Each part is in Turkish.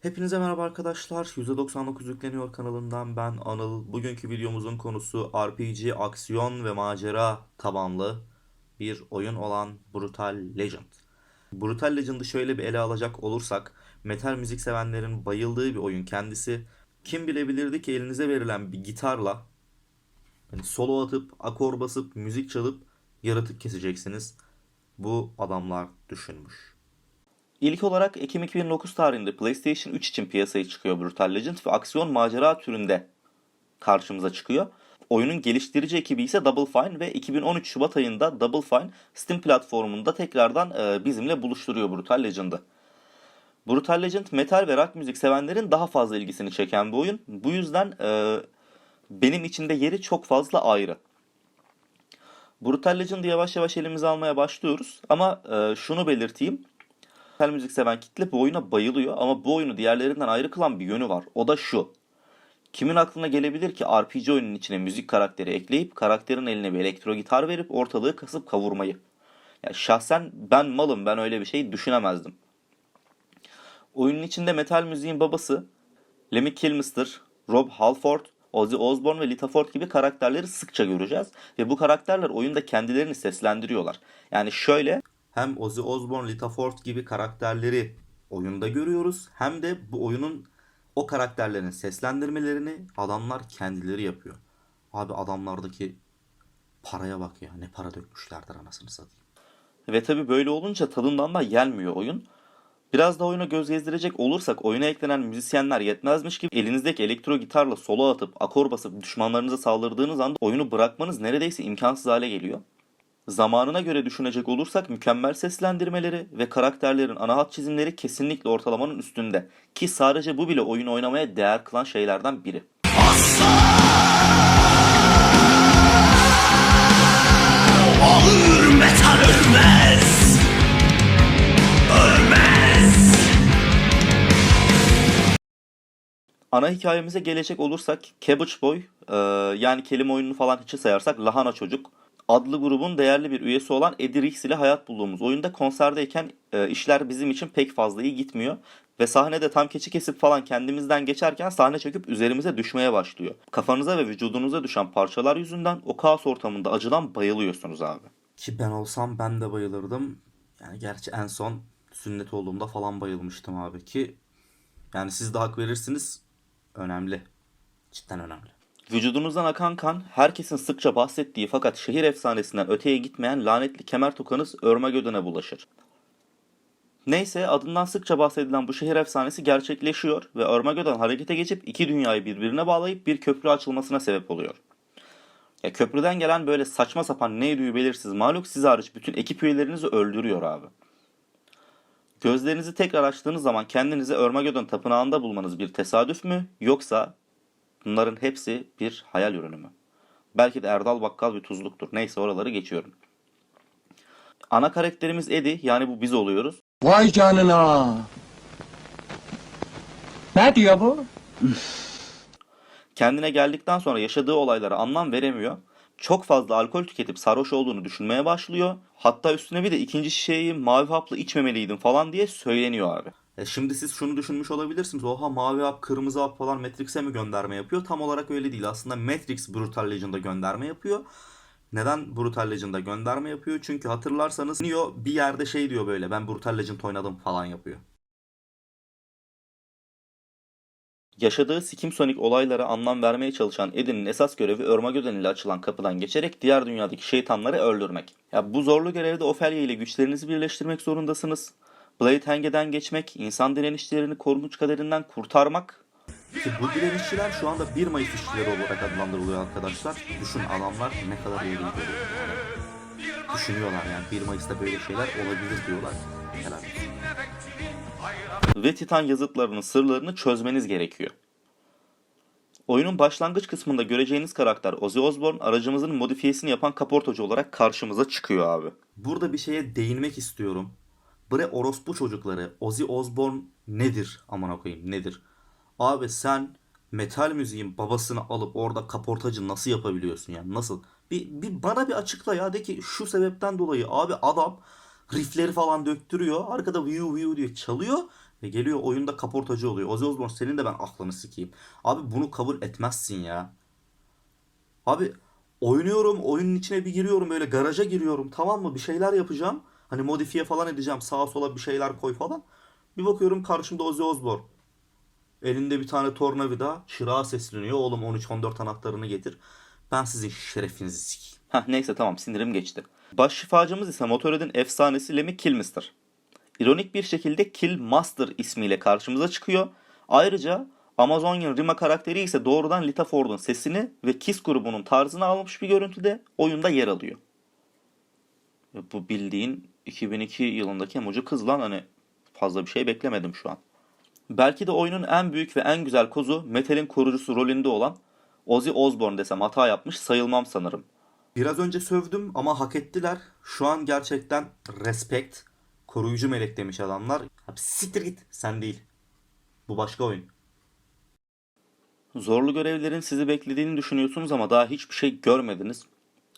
Hepinize merhaba arkadaşlar. %99 yükleniyor kanalından ben Anıl. Bugünkü videomuzun konusu RPG, aksiyon ve macera tabanlı bir oyun olan Brutal Legend. Brutal Legend'ı şöyle bir ele alacak olursak, metal müzik sevenlerin bayıldığı bir oyun kendisi. Kim bilebilirdi ki elinize verilen bir gitarla hani solo atıp, akor basıp, müzik çalıp yaratık keseceksiniz. Bu adamlar düşünmüş. İlk olarak Ekim 2009 tarihinde PlayStation 3 için piyasaya çıkıyor Brutal Legend ve aksiyon macera türünde karşımıza çıkıyor. Oyunun geliştirici ekibi ise Double Fine ve 2013 Şubat ayında Double Fine Steam platformunda tekrardan e, bizimle buluşturuyor Brutal Legend'ı. Brutal Legend metal ve rock müzik sevenlerin daha fazla ilgisini çeken bir oyun. Bu yüzden e, benim içinde yeri çok fazla ayrı. Brutal Legend'ı yavaş yavaş elimize almaya başlıyoruz ama e, şunu belirteyim. Metal müzik seven kitle bu oyuna bayılıyor ama bu oyunu diğerlerinden ayrı kılan bir yönü var. O da şu. Kimin aklına gelebilir ki RPG oyunun içine müzik karakteri ekleyip karakterin eline bir elektro gitar verip ortalığı kasıp kavurmayı. Ya şahsen ben malım ben öyle bir şey düşünemezdim. Oyunun içinde metal müziğin babası Lemmy Kilmister, Rob Halford, Ozzy Osbourne ve Lita Ford gibi karakterleri sıkça göreceğiz. Ve bu karakterler oyunda kendilerini seslendiriyorlar. Yani şöyle hem Ozzy Osbourne, Lita Ford gibi karakterleri oyunda görüyoruz. Hem de bu oyunun o karakterlerin seslendirmelerini adamlar kendileri yapıyor. Abi adamlardaki paraya bak ya. Ne para dökmüşlerdir anasını satayım. Ve tabi böyle olunca tadından da gelmiyor oyun. Biraz da oyuna göz gezdirecek olursak oyuna eklenen müzisyenler yetmezmiş gibi elinizdeki elektro gitarla solo atıp akor basıp düşmanlarınıza saldırdığınız anda oyunu bırakmanız neredeyse imkansız hale geliyor. Zamanına göre düşünecek olursak mükemmel seslendirmeleri ve karakterlerin ana hat çizimleri kesinlikle ortalamanın üstünde. Ki sadece bu bile oyun oynamaya değer kılan şeylerden biri. Ağır metal ölmez Ana hikayemize gelecek olursak Cabbage Boy e, yani kelime oyununu falan hiçe sayarsak Lahana Çocuk adlı grubun değerli bir üyesi olan Eddie Riggs ile hayat bulduğumuz oyunda konserdeyken e, işler bizim için pek fazla iyi gitmiyor. Ve sahnede tam keçi kesip falan kendimizden geçerken sahne çöküp üzerimize düşmeye başlıyor. Kafanıza ve vücudunuza düşen parçalar yüzünden o kaos ortamında acıdan bayılıyorsunuz abi. Ki ben olsam ben de bayılırdım. Yani gerçi en son sünnet olduğumda falan bayılmıştım abi ki yani siz de hak verirsiniz. Önemli. Cidden önemli. Vücudunuzdan akan kan herkesin sıkça bahsettiği fakat şehir efsanesinden öteye gitmeyen lanetli kemer tokanız Örmagödön'e bulaşır. Neyse adından sıkça bahsedilen bu şehir efsanesi gerçekleşiyor ve Örmagödön harekete geçip iki dünyayı birbirine bağlayıp bir köprü açılmasına sebep oluyor. Ya köprüden gelen böyle saçma sapan ne yürüyü belirsiz maluk siz hariç bütün ekip üyelerinizi öldürüyor abi. Gözlerinizi tekrar açtığınız zaman kendinizi Örmagödön tapınağında bulmanız bir tesadüf mü yoksa bunların hepsi bir hayal ürünü mü? Belki de Erdal Bakkal bir tuzluktur. Neyse oraları geçiyorum. Ana karakterimiz Eddie yani bu biz oluyoruz. Vay canına. Ne diyor bu? Kendine geldikten sonra yaşadığı olaylara anlam veremiyor. Çok fazla alkol tüketip sarhoş olduğunu düşünmeye başlıyor. Hatta üstüne bir de ikinci şişeyi mavi hapla içmemeliydim falan diye söyleniyor abi. E şimdi siz şunu düşünmüş olabilirsiniz. Oha mavi hap, kırmızı hap falan Matrix'e mi gönderme yapıyor? Tam olarak öyle değil. Aslında Matrix Brutal Legend'a gönderme yapıyor. Neden Brutal Legend'a gönderme yapıyor? Çünkü hatırlarsanız Neo bir yerde şey diyor böyle ben Brutal Legend oynadım falan yapıyor. Yaşadığı Sikim Sonic olaylara anlam vermeye çalışan Eddie'nin esas görevi Örmagöden ile açılan kapıdan geçerek diğer dünyadaki şeytanları öldürmek. Ya bu zorlu görevde Ophelia ile güçlerinizi birleştirmek zorundasınız. Blade Hange'den geçmek, insan direnişçilerini korkunç kaderinden kurtarmak. Ki bu direnişçiler şu anda 1 Mayıs işçileri olarak adlandırılıyor arkadaşlar. Düşün adamlar ne kadar iyi görüyor. Yani düşünüyorlar yani 1 Mayıs'ta böyle şeyler olabilir diyorlar. Helal ve Titan yazıtlarının sırlarını çözmeniz gerekiyor. Oyunun başlangıç kısmında göreceğiniz karakter Ozzy Osbourne aracımızın modifiyesini yapan kaportacı olarak karşımıza çıkıyor abi. Burada bir şeye değinmek istiyorum. Bre orospu çocukları Ozzy Osbourne nedir amına koyayım nedir? Abi sen metal müziğin babasını alıp orada kaportacı nasıl yapabiliyorsun yani nasıl? Bir, bir bana bir açıkla ya de ki şu sebepten dolayı abi adam riffleri falan döktürüyor. Arkada view view diye çalıyor Ve geliyor oyunda kaportacı oluyor. Ozzy Osbourne senin de ben aklını sikeyim. Abi bunu kabul etmezsin ya. Abi oynuyorum oyunun içine bir giriyorum böyle garaja giriyorum tamam mı bir şeyler yapacağım. Hani modifiye falan edeceğim sağa sola bir şeyler koy falan. Bir bakıyorum karşımda Ozzy Osbourne. Elinde bir tane tornavida çırağa sesleniyor. Oğlum 13-14 anahtarını getir. Ben sizin şerefinizi sikeyim. Heh neyse tamam sinirim geçti. Baş şifacımız ise Motorhead'in efsanesi Lemmy Kilmister. İronik bir şekilde Kill Master ismiyle karşımıza çıkıyor. Ayrıca Amazonian Rima karakteri ise doğrudan Lita Ford'un sesini ve Kiss grubunun tarzını almış bir görüntüde oyunda yer alıyor. Bu bildiğin 2002 yılındaki emoji kız lan hani fazla bir şey beklemedim şu an. Belki de oyunun en büyük ve en güzel kozu metalin korucusu rolünde olan Ozzy Osbourne desem hata yapmış sayılmam sanırım. Biraz önce sövdüm ama hak ettiler. Şu an gerçekten respect. Koruyucu melek demiş adamlar. Abi siktir git sen değil. Bu başka oyun. Zorlu görevlerin sizi beklediğini düşünüyorsunuz ama daha hiçbir şey görmediniz.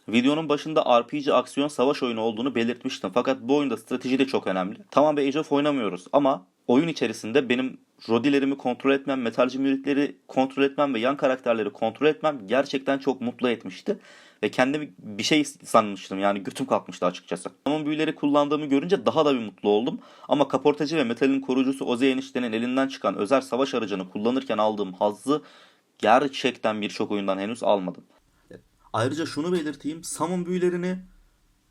Videonun başında RPG aksiyon savaş oyunu olduğunu belirtmiştim. Fakat bu oyunda strateji de çok önemli. Tamam be Age of oynamıyoruz ama oyun içerisinde benim rodilerimi kontrol etmem, metalci müritleri kontrol etmem ve yan karakterleri kontrol etmem gerçekten çok mutlu etmişti. Ve kendimi bir şey sanmıştım yani götüm kalkmıştı açıkçası. Ama büyüleri kullandığımı görünce daha da bir mutlu oldum. Ama kaportacı ve metalin korucusu Ozzy eniştenin elinden çıkan özel savaş aracını kullanırken aldığım hazzı gerçekten birçok oyundan henüz almadım. Ayrıca şunu belirteyim. Summon büyülerini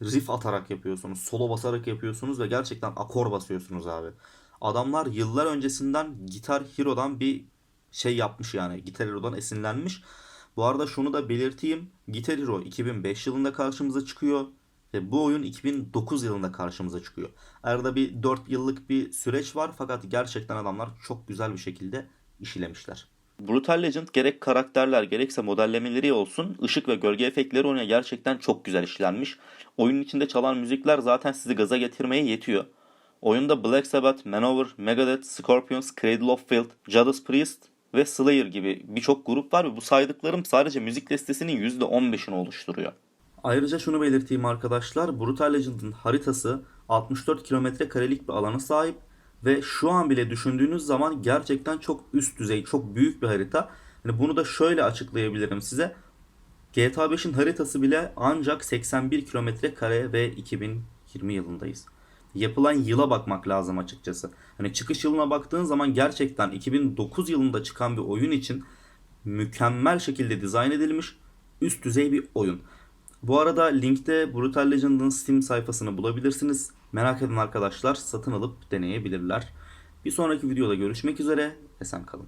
riff atarak yapıyorsunuz. Solo basarak yapıyorsunuz ve gerçekten akor basıyorsunuz abi. Adamlar yıllar öncesinden Gitar Hero'dan bir şey yapmış yani. Gitar Hero'dan esinlenmiş. Bu arada şunu da belirteyim. Guitar Hero 2005 yılında karşımıza çıkıyor. Ve bu oyun 2009 yılında karşımıza çıkıyor. Arada bir 4 yıllık bir süreç var fakat gerçekten adamlar çok güzel bir şekilde işlemişler. Brutal Legend gerek karakterler gerekse modellemeleri olsun ışık ve gölge efektleri oyuna gerçekten çok güzel işlenmiş. Oyunun içinde çalan müzikler zaten sizi gaza getirmeye yetiyor. Oyunda Black Sabbath, Manowar, Megadeth, Scorpions, Cradle of Filth, Judas Priest ve Slayer gibi birçok grup var ve bu saydıklarım sadece müzik listesinin %15'ini oluşturuyor. Ayrıca şunu belirteyim arkadaşlar. Brutal Legend'ın haritası 64 kilometre karelik bir alana sahip ve şu an bile düşündüğünüz zaman gerçekten çok üst düzey, çok büyük bir harita. Yani bunu da şöyle açıklayabilirim size. GTA 5'in haritası bile ancak 81 kilometre kare ve 2020 yılındayız. Yapılan yıla bakmak lazım açıkçası. Hani çıkış yılına baktığın zaman gerçekten 2009 yılında çıkan bir oyun için mükemmel şekilde dizayn edilmiş üst düzey bir oyun. Bu arada linkte Brutal Legend'ın Steam sayfasını bulabilirsiniz. Merak eden arkadaşlar satın alıp deneyebilirler. Bir sonraki videoda görüşmek üzere. Esen kalın.